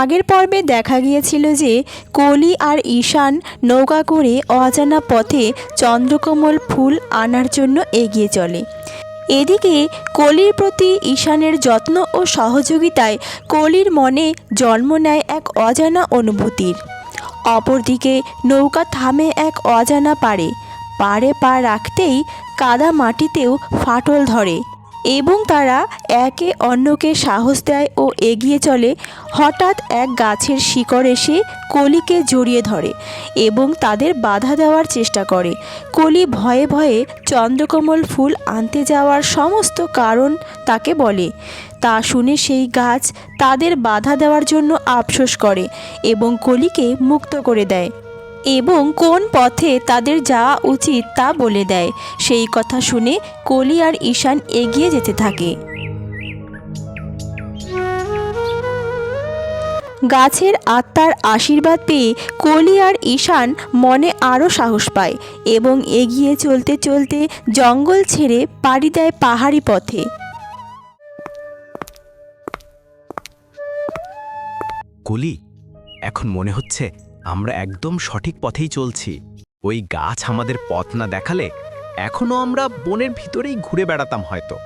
আগের পর্বে দেখা গিয়েছিল যে কলি আর ঈশান নৌকা করে অজানা পথে চন্দ্রকমল ফুল আনার জন্য এগিয়ে চলে। এদিকে কলির প্রতি ঈশানের যত্ন ও সহযোগিতায় কলির মনে জন্ম নেয় এক অজানা অনুভূতির। অপরদিকে নৌকা থামে এক অজানা পারে পাড়ে পা রাখতেই কাদা মাটিতেও ফাটল ধরে। এবং তারা একে অন্যকে সাহস দেয় ও এগিয়ে চলে। হঠাৎ এক গাছের শিকড় এসে কলিকে জড়িয়ে ধরে এবং তাদের বাধা দেওয়ার চেষ্টা করে। কলি ভয়ে ভয়ে চন্দ্রকমল ফুল আনতে যাওয়ার সমস্ত কারণ তাকে বলে। তা শুনে সেই গাছ তাদের বাধা দেওয়ার জন্য আফসোস করে এবং কলিকে মুক্ত করে দেয়। এবং কোন পথে তাদের যাওয়া উচিত তা বলে দেয়। সেই কথা শুনে কলি আর ঈশান এগিয়ে যেতে থাকে। গাছের আত্মার আশীর্বাদ পেয়ে কলি আর ঈশান মনে আরও সাহস পায় এবং এগিয়ে চলতে চলতে জঙ্গল ছেড়ে পাড়ি দেয় পাহাড়ি পথে। কলি, এখন মনে হচ্ছে আমরা একদম সঠিক পথেই চলছি। ওই গাছ আমাদের পথ না দেখালে এখনও আমরা বনের ভিতরেই ঘুরে বেড়াতাম হয়তো।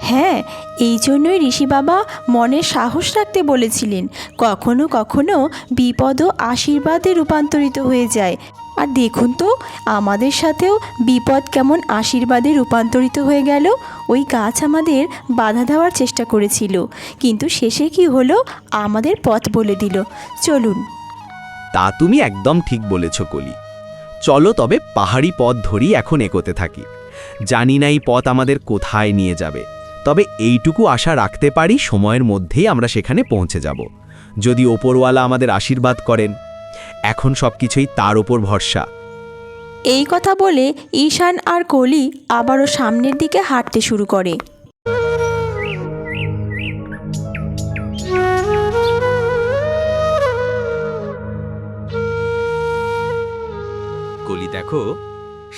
হ্যাঁ এই জন্যই ঋষি বাবা মনে সাহস রাখতে বলেছিলেন, কখনো কখনো বিপদও আশীর্বাদে রূপান্তরিত হয়ে যায়। আর দেখুন তো, আমাদের সাথেও বিপদ কেমন আশীর্বাদে রূপান্তরিত হয়ে গেল, ওই গাছ আমাদের বাধা দেওয়ার চেষ্টা করেছিল। কিন্তু শেষে কি হলো, আমাদের পথ বলে দিল। চলুন। তা তুমি একদম ঠিক বলেছ কলি। চলো তবে পাহাড়ি পথ ধরি এখন এগোতে থাকি। জানি না এই পথ আমাদের কোথায় নিয়ে যাবে। তবে এইটুকু আশা রাখতে পারি সময়ের মধ্যেই আমরা সেখানে পৌঁছে যাব। যদি ওপরওয়ালা আমাদের আশীর্বাদ করেন। এখন সব কিছুই তার ওপর ভরসা। এই কথা বলে ঈশান আর কলি আবারও সামনের দিকে হাঁটতে শুরু করে। কলি দেখো,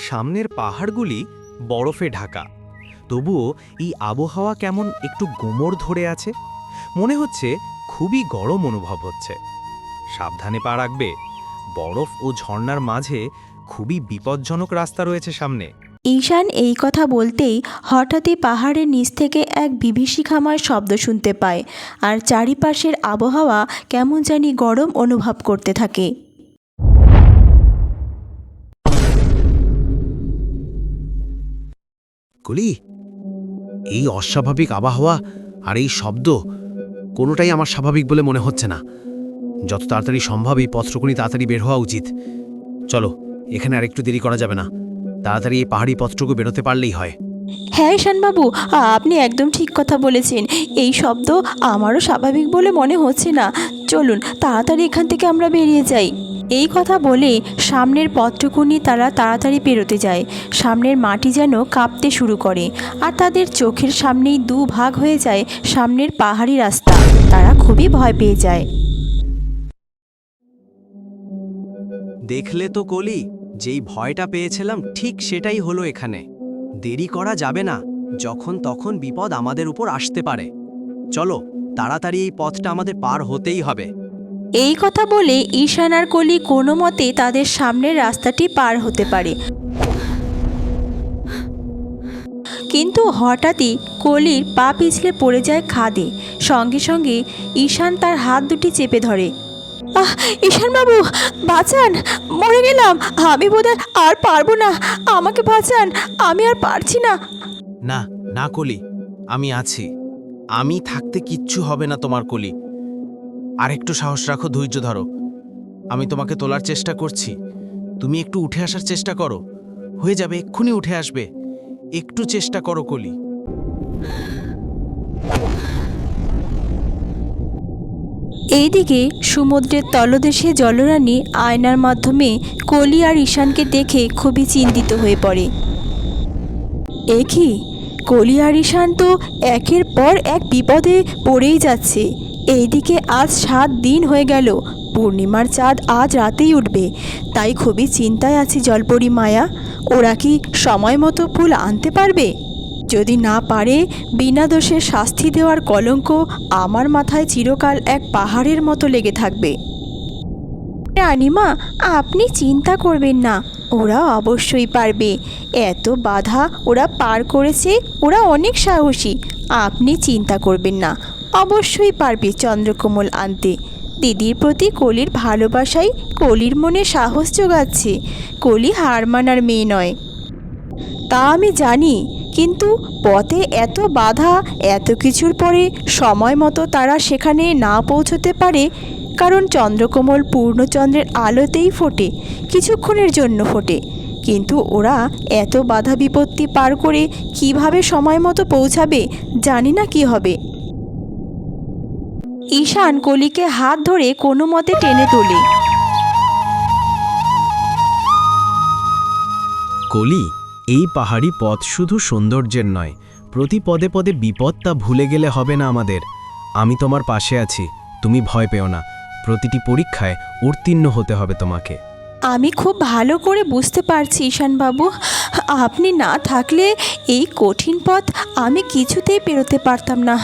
সামনের পাহাড়গুলি বরফে ঢাকা। তবুও এই আবহাওয়া কেমন একটু গোমর ধরে আছে? মনে হচ্ছে খুবই গরম অনুভব হচ্ছে। সাবধানে পা রাখবে। বরফ ও ঝর্ণার মাঝে খুবই বিপজ্জনক রাস্তা রয়েছে সামনে। ঈশান এই কথা বলতেই হঠাৎই পাহাড়ের নিচ থেকে এক বিভীষিকাময় শব্দ শুনতে পায়, আর চারিপাশের আবহাওয়া কেমন জানি গরম অনুভব করতে থাকে। কলি এই অস্বাভাবিক আবহাওয়া আর এই শব্দ কোনোটাই আমার স্বাভাবিক বলে মনে হচ্ছে না। যত তাড়াতাড়ি সম্ভব এই পত্রকুনি তাড়াতাড়ি বের হওয়া উচিত। চলো, এখানে আর একটু দেরি করা যাবে না। তাড়াতাড়ি এই পাহাড়ি পত্রকু বেরোতে পারলেই হয়। হ্যাঁ শানবাবু আপনি একদম ঠিক কথা বলেছেন। এই শব্দ আমারও স্বাভাবিক বলে মনে হচ্ছে না। চলুন, তাড়াতাড়ি এখান থেকে আমরা বেরিয়ে যাই। এই কথা বলে সামনের পথটুকুনি তারা তাড়াতাড়ি পেরোতে যায়। সামনের মাটি যেন কাঁপতে শুরু করে আর তাদের চোখের সামনেই দু ভাগ হয়ে যায় সামনের পাহাড়ি রাস্তা। তারা খুবই ভয় পেয়ে যায়। দেখলে তো কলি, যেই ভয়টা পেয়েছিলাম ঠিক সেটাই হলো এখানে। দেরি করা যাবে না, যখন তখন বিপদ আমাদের উপর আসতে পারে। চলো, তাড়াতাড়ি এই পথটা আমাদের পার হতেই হবে। এই কথা বলে ঈশান আর কলি কোনো মতে তাদের সামনের রাস্তাটি পার হতে পারে। কিন্তু হঠাৎই কলির পা পিছলে পড়ে যায় খাদে। সঙ্গে সঙ্গে ঈশান তার হাত দুটি চেপে ধরে। আহ, ঈশান বাবু, বাঁচান, মরে গেলাম। আমি বোধহয় আর পারব না। আমাকে বাঁচান, আমি আর পারছি না। না না কলি, আমি আছি। আমি থাকতে কিচ্ছু হবে না তোমার কলি। আর একটু সাহস রাখো, ধৈর্য ধরো। আমি তোমাকে তোলার চেষ্টা করছি। তুমি একটু উঠে আসার চেষ্টা করো। হয়ে যাবে, এক্ষুনি উঠে আসবে। একটু চেষ্টা করো, কলি। এইদিকে সমুদ্রের তলদেশে জলরানী আয়নার মাধ্যমে কলি আর ঈশানকে দেখে খুবই চিন্তিত হয়ে পড়ে। এ কি? কলি আর ঈশান তো একের পর এক বিপদে পড়েই যাচ্ছে। এইদিকে আজ সাত দিন হয়ে গেল। পূর্ণিমার চাঁদ আজ রাতেই উঠবে। তাই খুবই চিন্তায় আছি জলপরি মায়া। ওরা কি সময় মতো ফুল আনতে পারবে? যদি না পারে, বিনা দোষে শাস্তি দেওয়ার কলঙ্ক আমার মাথায় চিরকাল এক পাহাড়ের মতো লেগে থাকবে। রানিমা, আপনি চিন্তা করবেন না। ওরা অবশ্যই পারবে। এত বাধা ওরা পার করেছে, ওরা অনেক সাহসী। আপনি চিন্তা করবেন না। অবশ্যই পারবে চন্দ্রকমল আনতে। দিদির প্রতি কলির ভালোবাসাই কলির মনে সাহস যোগাচ্ছে। কলি হার মানার মেয়ে নয়। তা আমি জানি, কিন্তু পথে এত বাধা, এত কিছুর পরে সময় মতো তারা সেখানে না পৌঁছতে পারে, কারণ চন্দ্রকমল পূর্ণচন্দ্রের আলোতেই ফোটে, কিছুক্ষণের জন্য ফোটে। কিন্তু ওরা এত বাধা বিপত্তি পার করে কীভাবে সময় মতো পৌঁছাবে, জানি না কি হবে। ঈশান কলিকে হাত ধরে কোনো মতে টেনে তোলে। কলি এই পাহাড়ি পথ শুধু সৌন্দর্যের নয় প্রতি পদে পদে বিপদ তা ভুলে গেলে হবে না আমাদের। আমি তোমার পাশে আছি তুমি ভয় পেও না প্রতিটি পরীক্ষায় উত্তীর্ণ হতে হবে তোমাকে। আমি খুব ভালো করে বুঝতে পারছি ঈশানবাবু আপনি না থাকলে এই কঠিন পথ আমি কিছুতেই পেরোতে পারতাম না।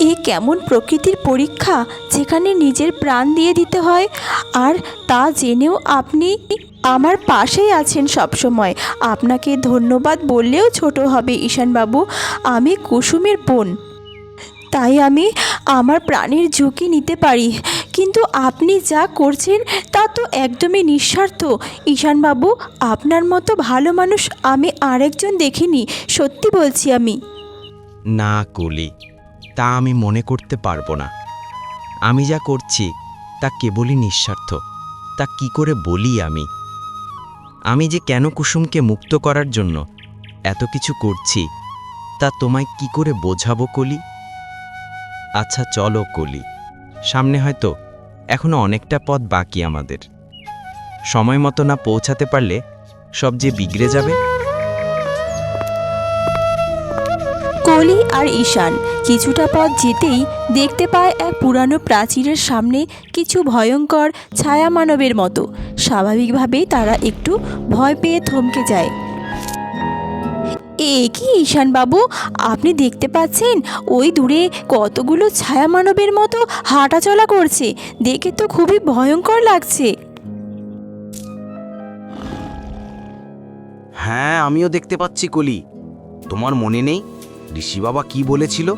এ কেমন প্রকৃতির পরীক্ষা যেখানে নিজের প্রাণ দিয়ে দিতে হয়? আর তা জেনেও আপনি আমার পাশেই আছেন সবসময়। আপনাকে ধন্যবাদ বললেও ছোট হবে ঈশানবাবু। আমি কুসুমের বোন। তাই আমি আমার প্রাণের ঝুঁকি নিতে পারি। কিন্তু আপনি যা করছেন তা তো একদমই নিঃস্বার্থ। ঈশানবাবু, আপনার মতো ভালো মানুষ আমি আরেকজন দেখিনি। সত্যি বলছি আমি। না কলি তা আমি মনে করতে পারব না। আমি যা করছি, তা কেবলই নিঃস্বার্থ। তা কি করে বলি আমি? আমি যে কেন কুসুমকে মুক্ত করার জন্য এত কিছু করছি, তা তোমায় কি করে বোঝাবো কলি? আচ্ছা চলো কলি। সামনে হয়তো এখনও অনেকটা পথ বাকি আমাদের। সময় মতো না পৌঁছাতে পারলে সব যে বিগড়ে যাবে কলি আর ঈশান। কিছুটা পথ যেতেই দেখতে পায় এক পুরানো প্রাচীরের সামনে কিছু ভয়ঙ্কর ছায়া মানবের মতো। স্বাভাবিকভাবেই তারা একটু ভয় পেয়ে থমকে যায়। এ কি ঈশানবাবু? আপনি দেখতে পাচ্ছেন? ওই দূরে কতগুলো ছায়া মানবের মতো হাঁটাচলা করছে। দেখে তো খুবই ভয়ঙ্কর লাগছে। হ্যাঁ আমিও দেখতে পাচ্ছি কলি। তোমার মনে নেই? ঋষি বাবা কি বলেছিল?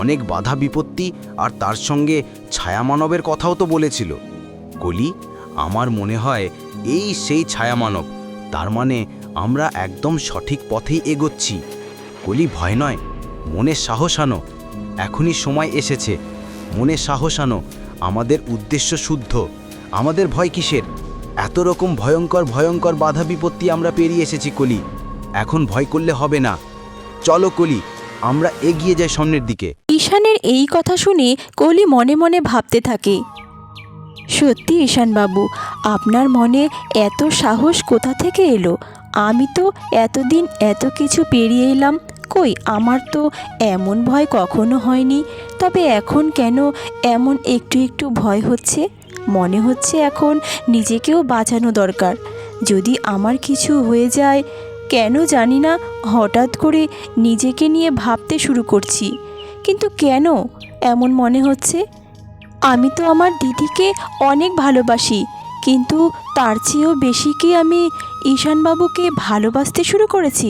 অনেক বাধা বিপত্তি আর তার সঙ্গে ছায়া মানবের কথাও তো বলেছিল। কলি, আমার মনে হয় এই সেই ছায়া মানব তার মানে আমরা একদম সঠিক পথেই এগোচ্ছি। কলি, ভয় নয়, মনে সাহস আনো, এখনই সময় এসেছে। মনে সাহস আনো, আমাদের উদ্দেশ্য শুদ্ধ, আমাদের ভয় কিসের? এত রকম ভয়ঙ্কর ভয়ঙ্কর বাধা বিপত্তি আমরা পেরিয়ে এসেছি কলি, এখন ভয় করলে হবে না। চলো কলি আমরা এগিয়ে যাই সামনের দিকে। ঈশানের এই কথা শুনে কলি মনে মনে ভাবতে থাকে। সত্যি ঈশানবাবু, আপনার মনে এত সাহস কোথা থেকে এলো? আমি তো এতদিন এত কিছু পেরিয়ে এলাম, কই আমার তো এমন ভয় কখনো হয়নি। তবে এখন কেন এমন একটু একটু ভয় হচ্ছে? মনে হচ্ছে এখন নিজেকেও বাঁচানো দরকার। যদি আমার কিছু হয়ে যায় কেন জানি না, হঠাৎ করে নিজেকে নিয়ে ভাবতে শুরু করছি। কিন্তু কেন? এমন মনে হচ্ছে। আমি তো আমার দিদিকে অনেক ভালোবাসি, কিন্তু তার চেয়েও বেশি কি আমি ঈশানবাবুকে ভালোবাসতে শুরু করেছি?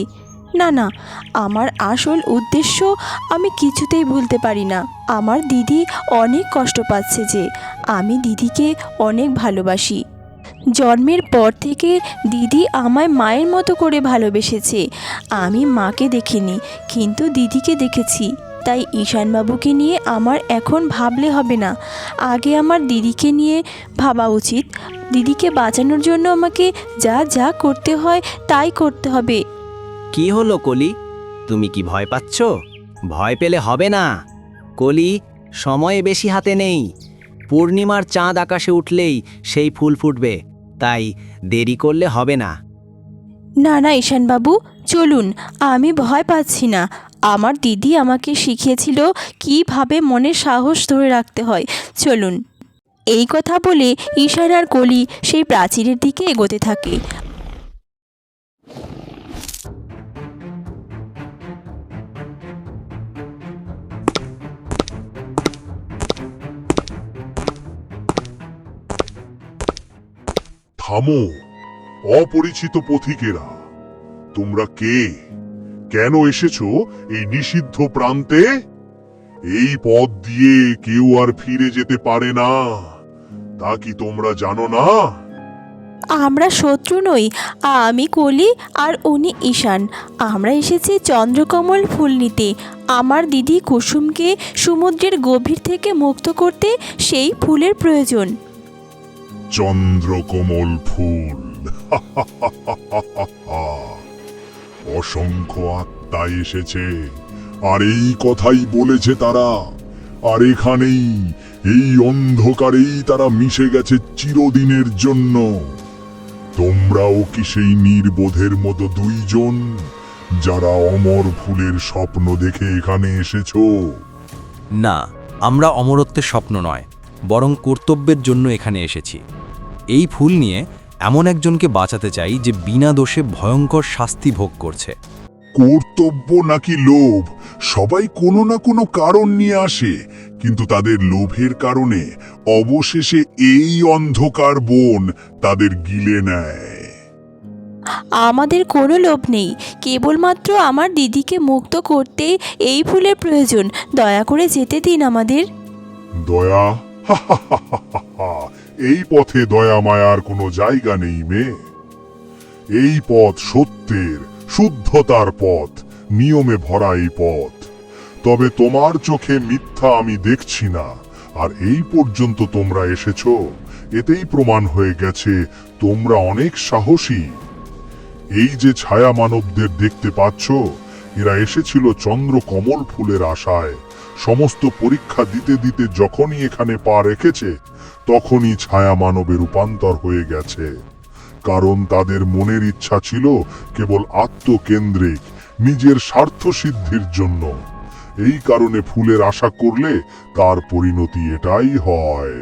না না, আমার আসল উদ্দেশ্য আমি কিছুতেই ভুলতে পারি না। আমার দিদি অনেক কষ্ট পাচ্ছে যে আমি দিদিকে অনেক ভালোবাসি। জন্মের পর থেকে দিদি আমায় মায়ের মতো করে ভালোবেসেছে। আমি মাকে দেখিনি, কিন্তু দিদিকে দেখেছি। তাই ঈশানবাবুকে নিয়ে আমার এখন ভাবলে হবে না। আগে আমার দিদিকে নিয়ে ভাবা উচিত। দিদিকে বাঁচানোর জন্য আমাকে যা যা করতে হয় তাই করতে হবে। কি হলো কলি? তুমি কি ভয় পাচ্ছ? ভয় পেলে হবে না। কলি, সময় বেশি হাতে নেই। পূর্ণিমার চাঁদ আকাশে উঠলেই সেই ফুল ফুটবে। তাই দেরি করলে হবে না। না না, ঈশানবাবু, চলুন, আমি ভয় পাচ্ছি না। আমার দিদি আমাকে শিখিয়েছিল কীভাবে মনে সাহস ধরে রাখতে হয়। চলুন। এই কথা বলে ঈশান আর কলি সেই প্রাচীরের দিকে এগোতে থাকে। থামো, অপরিচিত পথিকেরা। তোমরা কে? কেন এসেছ এই নিষিদ্ধ প্রান্তে? এই পথ দিয়ে কেউ আর ফিরে যেতে পারে না। তা কি তোমরা জানো না? আমরা শত্রু নই, আমি কলি আর উনি ঈশান। আমরা এসেছি চন্দ্রকমল ফুল নিতে। আমার দিদি কুসুমকে সমুদ্রের গভীর থেকে মুক্ত করতে সেই ফুলের প্রয়োজন। চন্দ্রকমল ফুল। অসংখ্য আত্মা এসেছে। আর এই কথাই বলেছে তারা। আর এখানেই, এই অন্ধকারেই তারা মিশে গেছে চিরদিনের জন্য। তোমরাও কি সেই নির্বোধের মতো দুইজন, যারা অমর ফুলের স্বপ্ন দেখে এখানে এসেছ? না, আমরা অমরত্বের স্বপ্ন নয়, বরং কর্তব্যের জন্য এখানে এসেছি। এই ফুল নিয়ে এমন একজনকে বাঁচাতে চাই যে বিনা দোষে ভয়ঙ্কর শাস্তি ভোগ করছে। কর্তব্য নাকি লোভ? সবাই কোনো না কোনো কারণ নিয়ে আসে। কিন্তু তাদের লোভের কারণে অবশেষে এই অন্ধকার বন তাদের গিলে নেয়। আমাদের কোনো লোভ নেই। কেবলমাত্র আমার দিদিকে মুক্ত করতে এই ফুলের প্রয়োজন। দয়া করে যেতে দিন আমাদের। দয়া? এই পথে দয়া মায়ার কোনো জায়গা নেই মেয়ে এই পথ সত্যের, শুদ্ধতার পথ, নিয়মে ভরা এই পথ। তবে তোমার চোখে মিথ্যা আমি দেখছি না, আর এই পর্যন্ত তোমরা এসেছ, এতেই প্রমাণ হয়ে গেছে তোমরা অনেক সাহসী। এই যে ছায়া মানবদের দেখতে পাচ্ছ, এরা এসেছিল চন্দ্র কমল ফুলের আশায়। সমস্ত পরীক্ষা দিতে দিতে যখনই এখানে পা রেখেছে তখনই ছায়া মানবে রূপান্তর হয়ে গেছে। কারণ তাদের মনের ইচ্ছা ছিল কেবল আত্মকেন্দ্রিক, নিজের স্বার্থ সিদ্ধির জন্য। এই কারণে ফুলের আশা করলে তার পরিণতি এটাই হয়।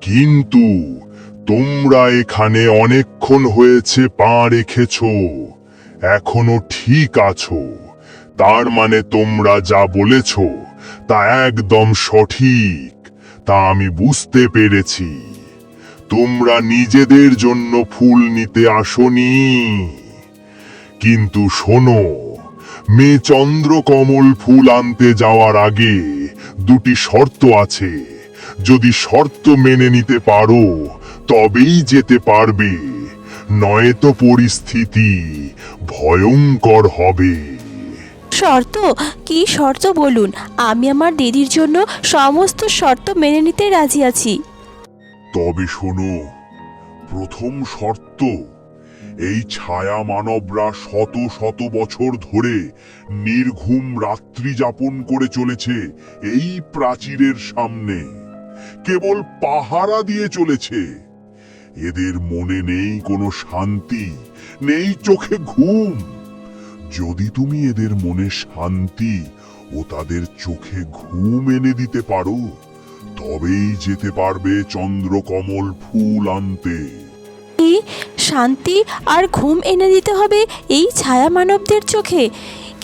কিন্তু তোমরা এখানে অনেকক্ষণ হয়েছে পা রেখেছ, এখনও ঠিক আছো। তার মানে তোমরা যা বলেছ তা একদম সঠিক। তা আমি বুঝতে পেরেছি। তোমরা নিজেদের জন্য ফুল নিতে আসনি। কিন্তু শোনো, মেয়ে চন্দ্রকমল ফুল আনতে যাওয়ার আগে দুটি শর্ত আছে। যদি শর্ত মেনে নিতে পারো, তবেই যেতে পারবে। নয়তো পরিস্থিতি ভয়ঙ্কর হবে। শর্ত? কি শর্ত বলুন? আমি আমার দিদির জন্য সমস্ত শর্ত মেনে নিতে রাজি আছি। তবে শোনো, প্রথম শর্ত, এই ছায়া মানবরা শত শত বছর ধরে নির্ঘুম রাত্রি যাপন করে চলেছে এই প্রাচীরের সামনে। কেবল পাহারা দিয়ে চলেছে। এদের মনে নেই কোনো শান্তি, নেই চোখে ঘুম। যদি তুমি এদের মনে শান্তি ও তাদের চোখে ঘুম এনে দিতে পারো, তবেই যেতে পারবে চন্দ্রকমল ফুল আনতে। শান্তি আর ঘুম এনে দিতে হবে এই ছায়া মানবদের চোখে।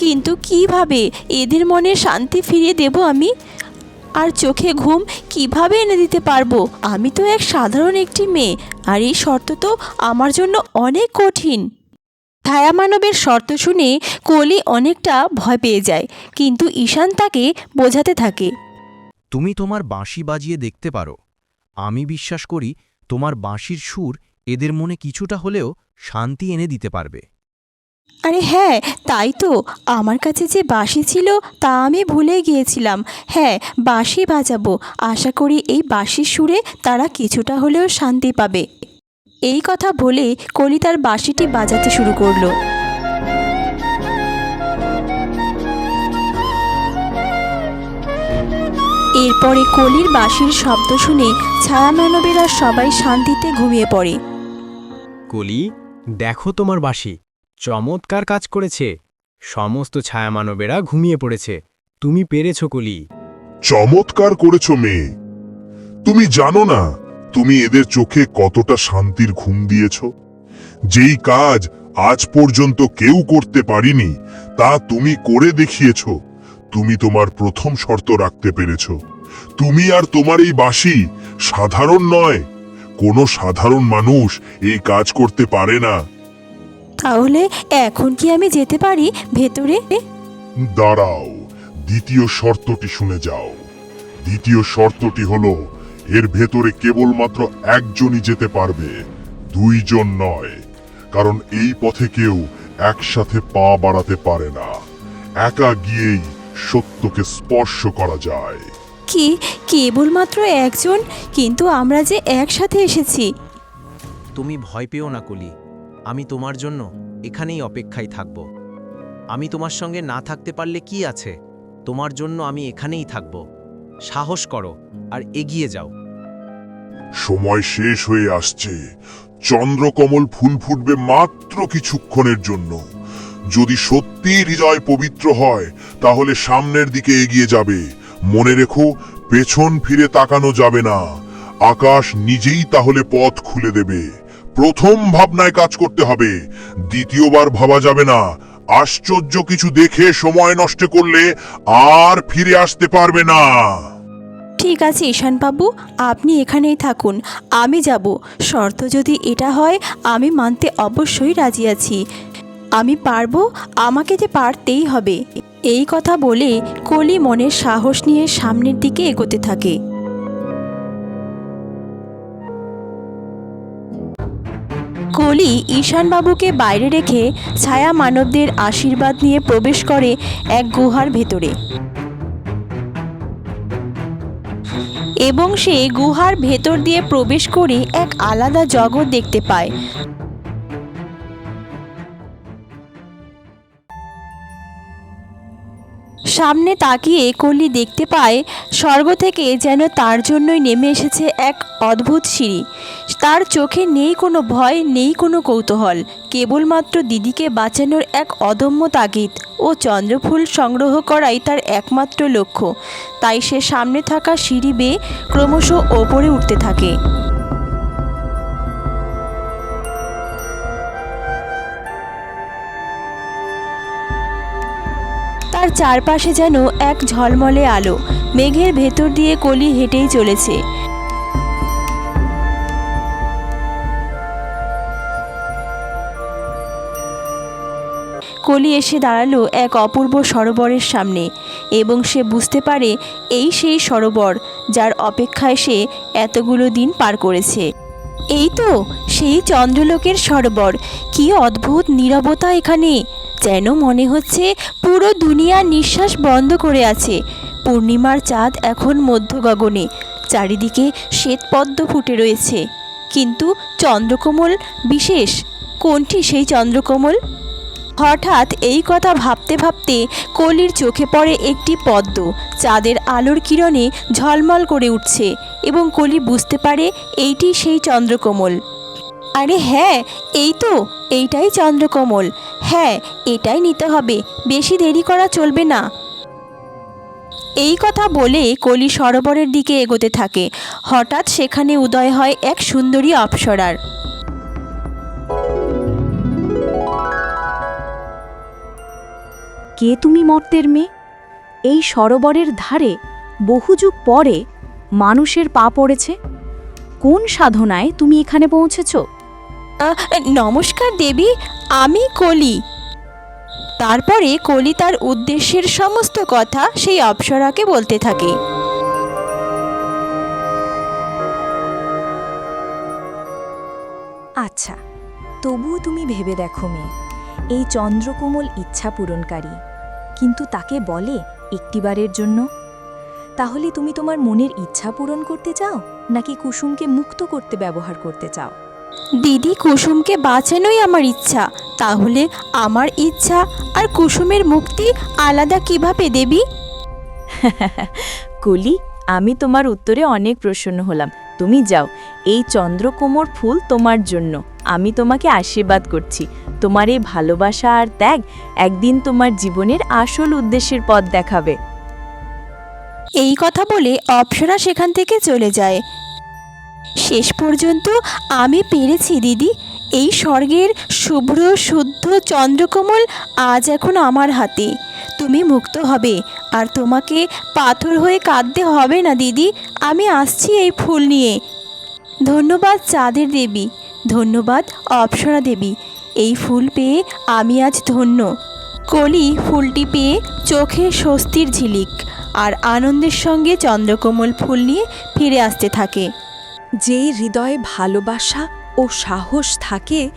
কিন্তু কীভাবে এদের মনে শান্তি ফিরিয়ে দেব আমি? আর চোখে ঘুম কীভাবে এনে দিতে পারব? আমি তো এক সাধারণ একটি মেয়ে, আর এই শর্ত তো আমার জন্য অনেক কঠিন। ছায়া মানবের শর্ত শুনে কলি অনেকটা ভয় পেয়ে যায় কিন্তু ঈশান তাকে বোঝাতে থাকে। তুমি তোমার বাঁশি বাজিয়ে দেখতে পারো। আমি বিশ্বাস করি তোমার বাঁশির সুর এদের মনে কিছুটা হলেও শান্তি এনে দিতে পারবে। আরে হ্যাঁ তাই তো। আমার কাছে যে বাঁশি ছিল তা আমি ভুলে গিয়েছিলাম। হ্যাঁ বাঁশি বাজাবো। আশা করি এই বাঁশির সুরে তারা কিছুটা হলেও শান্তি পাবে। এই কথা বলে কলি তার বাঁশিটি বাজাতে শুরু করল। এরপরে কলির বাঁশির শব্দ শুনে ছায়া মানবেরা সবাই শান্তিতে ঘুমিয়ে পড়ে। কলি দেখো তোমার বাঁশি চমৎকার কাজ করেছে। সমস্ত ছায়ামানবেরা ঘুমিয়ে পড়েছে। তুমি পেরেছ কলি। চমৎকার করেছ মেয়ে। তুমি জানো না তুমি এদের চোখে কতটা শান্তির ঘুম দিয়েছ? যেই কাজ আজ পর্যন্ত কেউ করতে পারিনি তা তুমি করে দেখিয়েছ। তুমি তোমার প্রথম শর্ত রাখতে পেরেছ। তুমি আর তোমার এই বাসি সাধারণ নয় কোনো সাধারণ মানুষ এই কাজ করতে পারে না। তাহলে এখন কি আমি যেতে পারি ভেতরে? দাঁড়াও দ্বিতীয় শর্তটি শুনে যাও। দ্বিতীয় শর্তটি হলো এর ভেতরে কেবলমাত্র একজনই যেতে পারবে দুইজন নয়। কারণ এই পথে কেউ একসাথে পা বাড়াতে পারে না। একা গিয়েই সত্যকে স্পর্শ করা যায়। কি? কেবলমাত্র একজন? কিন্তু আমরা যে একসাথে এসেছি। তুমি ভয় পেও না কলি। আমি তোমার জন্য এখানেই অপেক্ষায় থাকব। আমি তোমার সঙ্গে না থাকতে পারলে কি আছে? তোমার জন্য আমি এখানেই থাকব। সাহস করো আর এগিয়ে যাও। সময় শেষ হয়ে আসছে। চন্দ্রকমল ফুল ফুটবে মাত্র কিছুক্ষণের জন্য। যদি সত্যি হৃদয় পবিত্র হয়, তাহলে সামনের দিকে এগিয়ে যাবে। মনে রেখো, পেছন ফিরে তাকানো যাবে না। আকাশ নিজেই তাহলে পথ খুলে দেবে। প্রথম ভাবনায় কাজ করতে হবে। দ্বিতীয়বার ভাবা যাবে না। আশ্চর্য কিছু দেখে সময় নষ্ট করলে আর ফিরে আসতে পারবে না। ঠিক আছে ঈশানবাবু আপনি এখানেই থাকুন। আমি যাব। শর্ত যদি এটা হয়, আমি মানতে অবশ্যই রাজি আছি। আমি পারব, আমাকে যে পারতেই হবে। এই কথা বলে কলি মনের সাহস নিয়ে সামনের দিকে এগোতে থাকে। কলি ঈশানবাবুকে বাইরে রেখে ছায়া মানবদের আশীর্বাদ নিয়ে প্রবেশ করে এক গুহার ভেতরে। এবং সে গুহার ভেতর দিয়ে প্রবেশ করে এক আলাদা জগৎ দেখতে পায়। সামনে তাকিয়ে কলি দেখতে পায় স্বর্গ থেকে যেন তার জন্যই নেমে এসেছে এক অদ্ভুত সিঁড়ি। তার চোখে নেই কোনো ভয়, নেই কোনো কৌতূহল, কেবলমাত্র দিদিকে বাঁচানোর এক অদম্য তাগিদ ও চন্দ্রফুল সংগ্রহ করাই তার একমাত্র লক্ষ্য। তাই সে সামনে থাকা সিঁড়ি বেয়ে ক্রমশ ওপরে উঠতে থাকে। তার চারপাশে যেন এক ঝলমলে আলো। মেঘের ভেতর দিয়ে কলি হেঁটেই চলেছে। কলি এসে দাঁড়াল এক অপূর্ব সরোবরের সামনে এবং সে বুঝতে পারে এই সেই সরোবর যার অপেক্ষায় সে এতগুলো দিন পার করেছে। এই তো সেই চন্দ্রলোকের সরোবর। কি অদ্ভুত নীরবতা এখানে! যেন মনে হচ্ছে পুরো দুনিয়া নিঃশ্বাস বন্ধ করে আছে। পূর্ণিমার চাঁদ এখন মধ্য গগনে চারিদিকে শ্বেতপদ্ম ফুটে রয়েছে। কিন্তু চন্দ্রকোমল বিশেষ? কোনটি সেই চন্দ্রকোমল? হঠাৎ এই কথা ভাবতে ভাবতে কলির চোখে পড়ে একটি পদ্ম। চাঁদের আলোর কিরণে ঝলমল করে উঠছে এবং কলি বুঝতে পারে এইটি সেই চন্দ্রকোমল। আরে হ্যাঁ এই তো, এইটাই চন্দ্রকোমল। হ্যাঁ এটাই নিতে হবে। বেশি দেরি করা চলবে না। এই কথা বলে কলি সরোবরের দিকে এগোতে থাকে। হঠাৎ সেখানে উদয় হয় এক সুন্দরী অপ্সরার। কে তুমি মর্তের মেয়ে? এই সরোবরের ধারে বহু যুগ পরে মানুষের পা পড়েছে। কোন সাধনায় তুমি এখানে পৌঁছেছ? নমস্কার দেবী, আমি কলি। তারপরে কলি তার উদ্দেশ্যের সমস্ত কথা সেই অপ্সরাকে বলতে থাকে। আচ্ছা তবুও তুমি ভেবে দেখো মেয়ে, এই চন্দ্রকোমল ইচ্ছা পূরণকারী, কিন্তু তাকে বলে একটিবারের জন্য। তাহলে তুমি তোমার মনের ইচ্ছা পূরণ করতে চাও, নাকি কুসুমকে মুক্ত করতে ব্যবহার করতে চাও? দিদি কুসুমকে বাঁচানোই আমার ইচ্ছা। তাহলে আমার ইচ্ছা আর কুসুমের মুক্তি আলাদা কীভাবে দেবী? কলি আমি তোমার উত্তরে অনেক প্রসন্ন হলাম। তুমি যাও এই চন্দ্রকোমর ফুল তোমার জন্য। আমি তোমাকে আশীর্বাদ করছি। তোমার এই ভালোবাসা আর ত্যাগ একদিন তোমার জীবনের আসল উদ্দেশ্যের পথ দেখাবে। এই কথা বলে অপ্সরা সেখান থেকে চলে যায়। শেষ পর্যন্ত আমি পেরেছি, দিদি। এই স্বর্গের শুভ্র, শুদ্ধ চন্দ্রকমল আজ এখন আমার হাতে। তুমি মুক্ত হবে, আর তোমাকে পাথর হয়ে কাঁদতে হবে না, দিদি। আমি আসছি এই ফুল নিয়ে। ধন্যবাদ চাঁদের দেবী, ধন্যবাদ অপ্সরা দেবী। এই ফুল পেয়ে আমি আজ ধন্য। কলি ফুলটি পেয়ে চোখে স্বস্তির ঝিলিক, আর আনন্দের সঙ্গে চন্দ্রকমল ফুল নিয়ে ফিরে আসতে থাকে। যেই হৃদয়ে ভালোবাসা ও সাহস থাকে,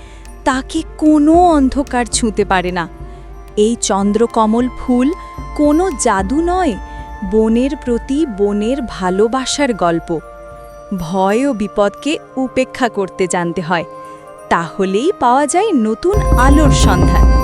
তাকে কোনো অন্ধকার ছুঁতে পারে না। এই চন্দ্রকমল ফুল কোনো জাদু নয়, বনের প্রতি বনের ভালোবাসার গল্প। ভয় ও বিপদকে উপেক্ষা করতে জানতে হয়। তাহলেই পাওয়া যায় নতুন আলোর সন্ধান।